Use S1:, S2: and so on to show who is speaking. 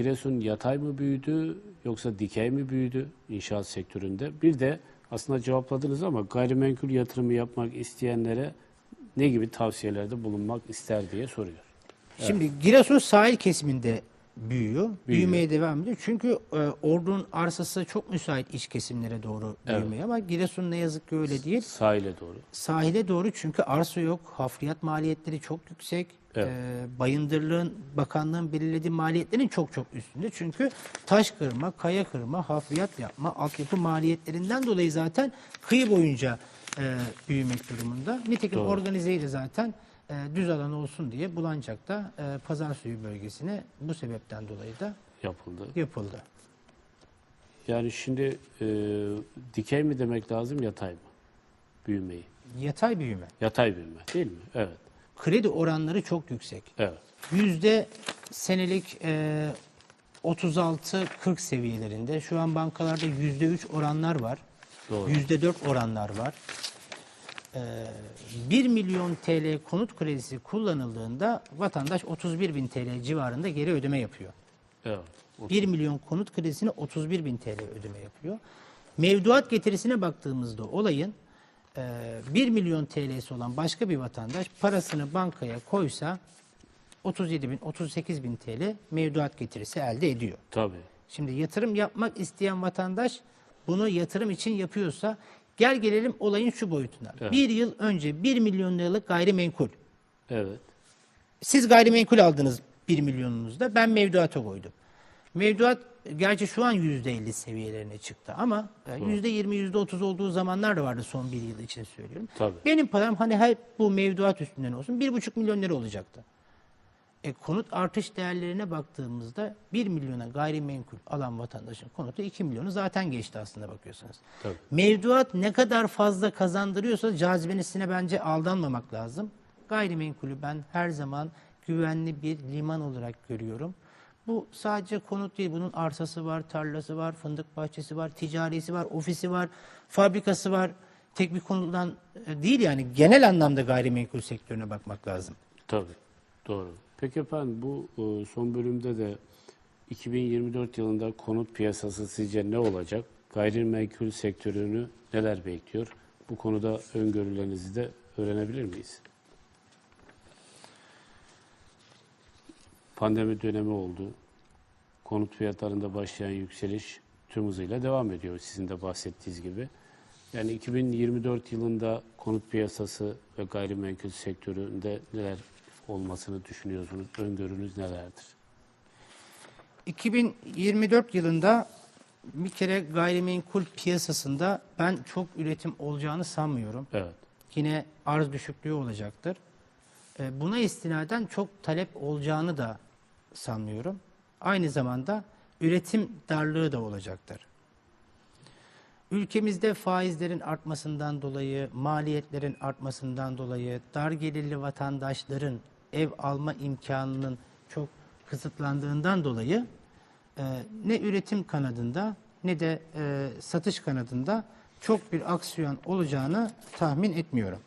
S1: Giresun yatay mı büyüdü yoksa dikey mi büyüdü inşaat sektöründe? Bir de aslında cevapladınız ama gayrimenkul yatırımı yapmak isteyenlere ne gibi tavsiyelerde bulunmak ister diye soruyor.
S2: Şimdi Giresun sahil kesiminde büyüyor. Büyümeye devam ediyor. Çünkü e, Ordu'nun arsası çok müsait iç kesimlere doğru büyümeye ama Giresun ne yazık ki öyle değil.
S1: Sahile doğru.
S2: Sahile doğru çünkü arsa yok. Hafriyat maliyetleri çok yüksek.
S1: Evet.
S2: Ee, bayındırlığın, bakanlığın belirlediği maliyetlerin çok çok üstünde. Çünkü taş kırma, kaya kırma, hafriyat yapma, altyapı maliyetlerinden dolayı zaten kıyı boyunca e, büyümek durumunda. Nitekim
S1: Doğru.
S2: organizeyi de zaten e, düz alan olsun diye Bulancak'ta e, pazar suyu bölgesine bu sebepten dolayı da
S1: Yapıldı.
S2: yapıldı.
S1: Yani şimdi e, dikey mi demek lazım yatay mı? Büyümeyi.
S2: Yatay büyüme.
S1: Yatay büyüme değil mi? Evet.
S2: Kredi oranları çok yüksek.
S1: Evet.
S2: Yüzde senelik e, 36-40 seviyelerinde. Şu an bankalarda yüzde 3 oranlar var.
S1: Doğru.
S2: Yüzde 4 oranlar var. E, 1 milyon TL konut kredisi kullanıldığında vatandaş 31 bin TL civarında geri ödeme yapıyor.
S1: Evet.
S2: 1 milyon konut kredisine 31 bin TL ödeme yapıyor. Mevduat getirisine baktığımızda olayın e, 1 milyon TL'si olan başka bir vatandaş parasını bankaya koysa 37 bin, 38 bin TL mevduat getirisi elde ediyor.
S1: Tabii.
S2: Şimdi yatırım yapmak isteyen vatandaş bunu yatırım için yapıyorsa gel gelelim olayın şu boyutuna.
S1: Evet.
S2: Bir yıl önce 1 milyon liralık gayrimenkul.
S1: Evet.
S2: Siz gayrimenkul aldınız 1 milyonunuzda ben mevduata koydum. Mevduat gerçi şu an %50 seviyelerine çıktı ama e, %20 %30 olduğu zamanlar da vardı son bir yıl için söylüyorum.
S1: Tabii.
S2: Benim param hani hep bu mevduat üstünden olsun 1,5 milyon lira olacaktı. E, konut artış değerlerine baktığımızda 1 milyona gayrimenkul alan vatandaşın konutu 2 milyonu zaten geçti aslında bakıyorsanız.
S1: Tabii.
S2: Mevduat ne kadar fazla kazandırıyorsa cazibenesine bence aldanmamak lazım. Gayrimenkulü ben her zaman güvenli bir liman olarak görüyorum. Bu sadece konut değil, bunun arsası var, tarlası var, fındık bahçesi var, ticarisi var, ofisi var, fabrikası var. Tek bir konudan e, değil yani genel anlamda gayrimenkul sektörüne bakmak lazım.
S1: Tabii. Doğru. Peki efendim bu e, son bölümde de 2024 yılında konut piyasası sizce ne olacak? Gayrimenkul sektörünü neler bekliyor? Bu konuda öngörülerinizi de öğrenebilir miyiz? Pandemi dönemi oldu. Konut fiyatlarında başlayan yükseliş tüm hızıyla devam ediyor sizin de bahsettiğiniz gibi. Yani 2024 yılında konut piyasası ve gayrimenkul sektöründe neler olmasını düşünüyorsunuz? Öngörünüz nelerdir?
S2: 2024 yılında bir kere gayrimenkul piyasasında ben çok üretim olacağını sanmıyorum.
S1: Evet.
S2: Yine arz düşüklüğü olacaktır. E, Buna istinaden çok talep olacağını da sanmıyorum. Aynı zamanda üretim darlığı da olacaktır. Ülkemizde faizlerin artmasından dolayı, maliyetlerin artmasından dolayı, dar gelirli vatandaşların ev alma imkanının çok kısıtlandığından dolayı e, ne üretim kanadında ne de e, satış kanadında çok bir aksiyon olacağını tahmin etmiyorum.